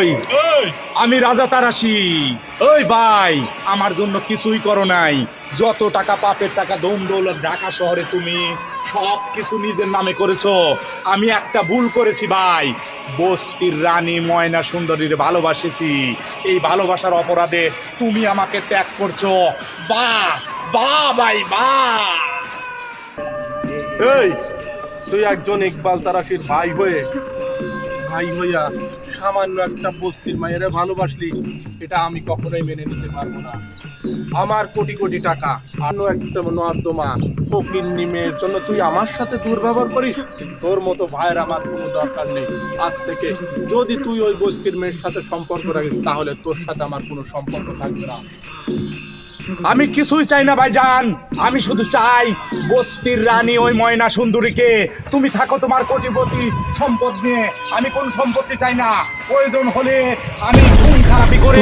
ওই আমি রাজা তারাসি ওই ভাই। আমার জন্য কিছুই করো নাই। যত টাকা পাপের টাকা দম দৌলত ঢাকা শহরে তুমি সব কিছু নিজের নামে করেছ। আমি একটা ভুল করেছি ভাই। বস্তির রানী ময়না সুন্দরীর ভালোবাসেছি। এই ভালোবাসার অপরাধে তুমি আমাকে ত্যাগ করছ। বাহ বাহ ভাই বাহ। এই তুই একজন ইকবাল তারাশির ভাই হয়ে ভাই হইয়া সামান্য একটা বস্তির মায়েরা ভালোবাসলি, এটা আমি কখনোই মেনে নিতে পারব না। আমার কোটি কোটি টাকা আরও একটা নর্দমা, ফকির নিমের জন্য তুই আমার সাথে দুর্ব্যবহার করিস? তোর মতো ভাইয়ের আমার কোনো দরকার নেই। আজ থেকে যদি তুই ওই বস্তির মেয়ের সাথে সম্পর্ক রাখিস, তাহলে তোর সাথে আমার কোনো সম্পর্ক থাকবে না। আমি কিছুই চাই না ভাইজান। আমি শুধু চাই বস্তির রানী ওই ময়না সুন্দরীকে। তুমি থাকো তোমার কোটিপতি সম্পদ নিয়ে। আমি কোন সম্পত্তি চাই না। প্রয়োজন হলে আমি খুন খারাপি করে